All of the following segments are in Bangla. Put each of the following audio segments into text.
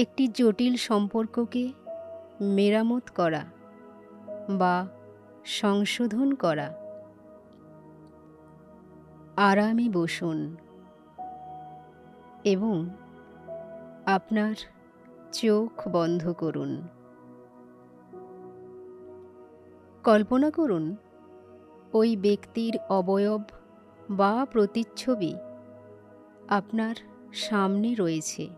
একটি জটিল সম্পর্ককে মেরামত করা বা সংশোধন করা। আরামে বসুন এবং আপনার চোখ বন্ধ করুন। কল্পনা করুন, ওই ব্যক্তির অবয়ব বা প্রতিচ্ছবি আপনার সামনে রয়েছে।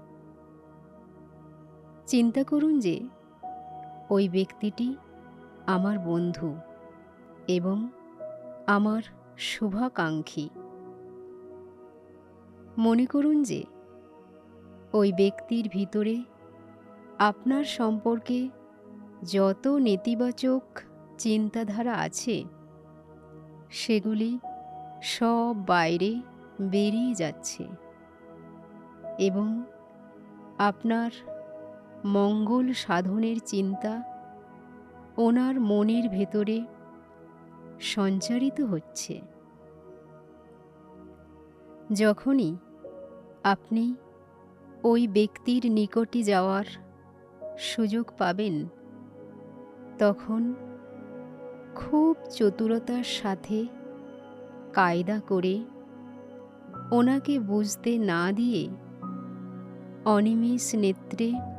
চিন্তা করুন যে, ওই ব্যক্তিটি আমার বন্ধু এবং আমার শুভাকাঙ্ক্ষী। মনে করুন যে, ওই ব্যক্তির ভিতরে আপনার সম্পর্কে যত নেতিবাচক চিন্তাধারা আছে, সেগুলি সব বাইরে বেরিয়ে যাচ্ছে এবং আপনার মঙ্গল সাধনের চিন্তা ওনার মনের ভেতরে সঞ্চারিত হচ্ছে। যখনই আপনি ওই ব্যক্তির নিকটে যাওয়ার সুযোগ পাবেন, তখন খুব চতুরতার সাথে কায়দা করে ওনাকে বুঝতে না দিয়ে অনিমেষ নেত্রে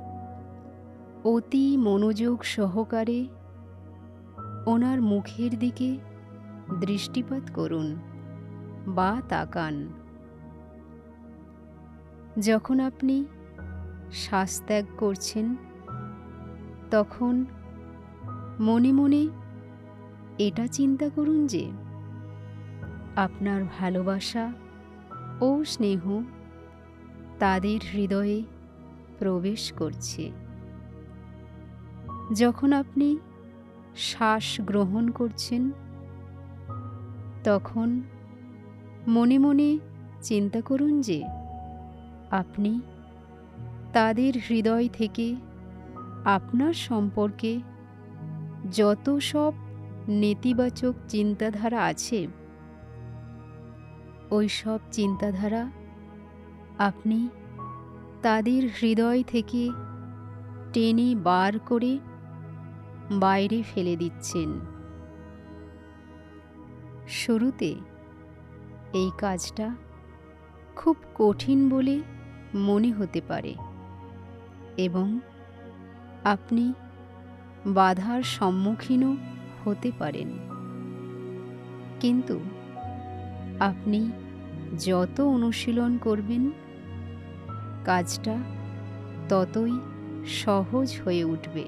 অতি মনোযোগ সহকারে ওনার মুখের দিকে দৃষ্টিপাত করুন বা তাকান। যখন আপনি শ্বাস ত্যাগ করছেন, তখন মনে মনে এটা চিন্তা করুন যে আপনার ভালোবাসা ও স্নেহ তাদের হৃদয়ে প্রবেশ করছে। যখন আপনি শ্বাস গ্রহণ করছেন, তখন মনে মনে চিন্তা করুন যে আপনি তাদের হৃদয় থেকে আপনার সম্পর্কে যত সব নেতিবাচক চিন্তাধারা আছে, ওই সব চিন্তাধারা আপনি তাদের হৃদয় থেকে টেনে বার করে বাইরে ফেলে দিচ্ছেন। শুরুতে এই কাজটা খুব কঠিন বলে মনে হতে পারে এবং আপনি বাধার সম্মুখীনও হতে পারেন। কিন্তু আপনি যত অনুশীলন করবেন, কাজটা ততই সহজ হয়ে উঠবে।